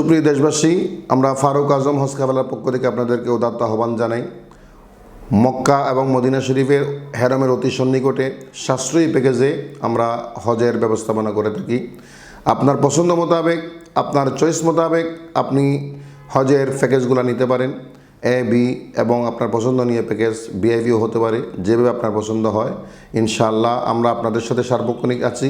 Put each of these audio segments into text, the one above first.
সুপ্রিয় দেশবাসী, আমরা ফারুক আজম হসকাবালার পক্ষ থেকে আপনাদেরকে উদাত্ত আহ্বান জানাই। মক্কা এবং মদিনা শরীফের হেরমের অতি সন্নিকটে সাশ্রয়ী প্যাকেজে আমরা হজের ব্যবস্থাপনা করে থাকি। আপনার পছন্দ মোতাবেক, আপনার চয়েস মোতাবেক আপনি হজের প্যাকেজগুলো নিতে পারেন। এ বি এবং আপনার পছন্দ নিয়ে প্যাকেজ বিআইবিও হতে পারে, যেভাবে আপনার পছন্দ হয়। ইনশাআল্লাহ আমরা আপনাদের সাথে সার্বক্ষণিক আছি।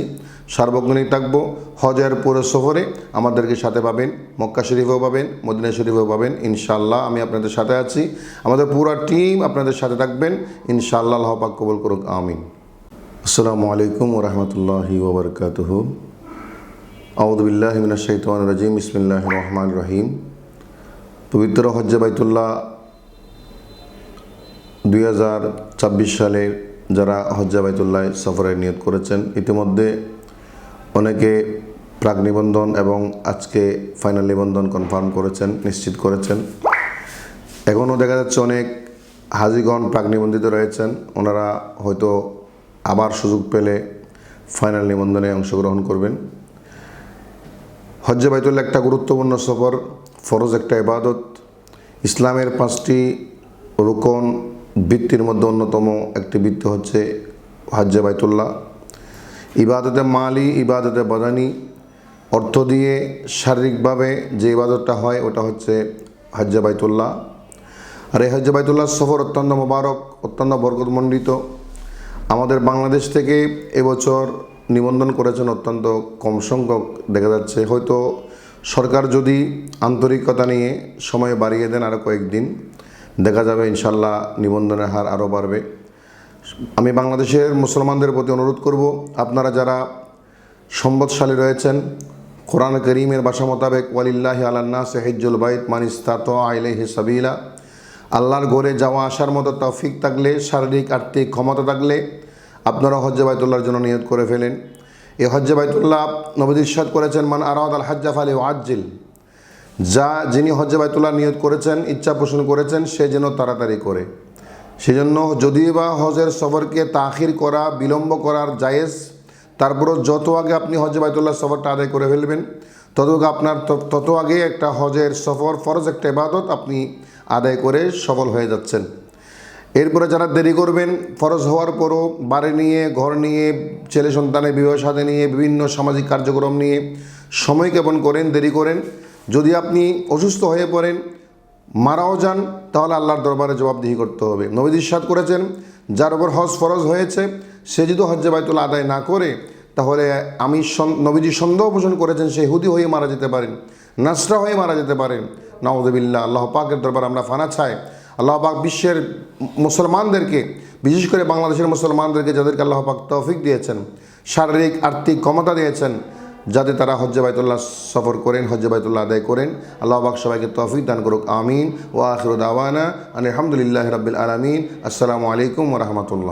সার্বক্ষণিক থাকব হজের পুরো সফরে। আমাদেরকে সাথে পাবেন, মক্কা শরীফেও পাবেন, মদিনা শরীফেও পাবেন। ইনশাআল্লাহ আমি আপনাদের সাথে আছি। আমাদের পুরো টিম আপনাদের সাথে থাকবেন। ইনশাআল্লাহ আল্লাহ পাক কবুল করুক, আমিন। আসসালামু আলাইকুম ওরহমতুল্লাহি ওবরকাতহ। আউদুবিল্লাহ মিনাশ শাইতানির রাজিম। বিসমিল্লাহির রহমানির রহিম। পবিত্র হজ্জে বাইতুল্লাহ দুই হাজার ছাব্বিশ সালে যারা হজ্জা বাইতুল্লাহ সফরের নিয়ত করেছেন, ইতিমধ্যে অনেকে প্রাক নিবন্ধন এবং আজকে ফাইনাল নিবন্ধন কনফার্ম করেছেন, নিশ্চিত করেছেন। এখনও দেখা যাচ্ছে অনেক হাজিগণ প্রাক নিবন্ধিত রয়েছেন, ওনারা হয়তো আবার সুযোগ পেলে ফাইনাল নিবন্ধনে অংশগ্রহণ করবেন। হজ্জে বাইতুল্লাহ একটা গুরুত্বপূর্ণ সফর ফরজ একটা ইবাদত, ইসলামের পাঁচটি রোকন বৃত্তির মধ্যে অন্যতম একটি বৃত্তি হচ্ছে হজ্জে বাইতুল্লাহ। ইবাদতে মালি, ইবাদতে বদানি, অর্থ দিয়ে শারীরিকভাবে যে ইবাদতটা হয় ওটা হচ্ছে হজ্জে বাইতুল্লাহ। আর এই হজ্জে বাইতুল্লাহ সফর অত্যন্ত মোবারক, অত্যন্ত বরকতমণ্ডিত। আমাদের বাংলাদেশ থেকে এবছর নিবন্ধন করেছেন অত্যন্ত কম সংখ্যক, দেখা যাচ্ছে হয়তো সরকার যদি আন্তরিকতা নিয়ে সময় বাড়িয়ে দেন আরও কয়েকদিন, দেখা যাবে ইনশাল্লাহ নিবন্ধনের হার আরও বাড়বে। আমি বাংলাদেশের মুসলমানদের প্রতি অনুরোধ করব, আপনারা যারা সম্বৎশালী রয়েছেন, কোরআন করিমের বাসা মোতাবেক ওয়ালিল্লাহি আলান্না সেহিজুল বাইত মানিস্তাত আইলেহি সাবিলা, আল্লাহর ঘরে যাওয়া আসার মতো তৌফিক থাকলে, শারীরিক, আর্থিক ক্ষমতা থাকলে আপনারা হজ্জে জন্য নিয়োগ করে ফেলেন। এই হজ্জে বাইতুল্লাহ নবীদ ইরশাদ করেছেন, মান আরাদ আল হাজ্জা ফালি ওয়াজ্জিল যা যিনি হজ্জে বাইতুল্লাহ নিয়ত করেছেন, ইচ্ছা পোষণ করেছেন, সে যেন তাড়াতাড়ি করে। সেজন্য যদিও বা হজের সফরকে তাখির করা, বিলম্ব করার জায়েজ, তারপরও যত আগে আপনি হজে বাইতুল্লাহ সফরটা আদায় করে ফেলবেন তত আপনার তত আগে একটা হজের সফর, ফরজ একটা ইবাদত আপনি আদায় করে সফল হয়ে যাচ্ছেন। এরপরে যারা দেরি করবেন, ফরজ হওয়ার পরও বাড়ি নিয়ে, ঘর নিয়ে, ছেলে সন্তানের বিবাহ সাথে নিয়ে, বিভিন্ন সামাজিক কার্যক্রম নিয়ে সময় কেমন করেন, দেরি করেন, যদি আপনি অসুস্থ হয়ে পড়েন, মারাও যান, তাহলে আল্লাহর দরবারে জবাবদিহি করতে হবে। নবীদ ইরশাদ করেছেন, যার উপর হজ ফরজ হয়েছে, সে যদি হজ্জে বাইতুল আদায় না করে, তাহলে আমি নবীজি সন্দেহ পোষণ করেছেন সে হুদি হয়ে মারা যেতে পারেন, নাসরা হয়ে মারা যেতে পারেন। নওয়াজবিল্লা আল্লাহ পাকের দরবার আমরা ফানা চাই। আল্লাহ পাক বিশ্বের মুসলমানদেরকে, বিশেষ করে বাংলাদেশের মুসলমানদেরকে যাদেরকে আল্লাহ পাক তৌফিক দিয়েছেন, শারীরিক, আর্থিক ক্ষমতা দিয়েছেন, যাতে তারা হজ্জে বাইতুল্লাহ সফর করেন, হজ্জে বাইতুল্লাহ আদায় করেন, আল্লাহ পাক সবাইকে তৌফিক দান করুক, আমিন। ও আখির দাওয়ানা আলহামদুলিল্লাহ রবিল আলমিন। আসসালামু আলাইকুম রহমতুল্লাহ।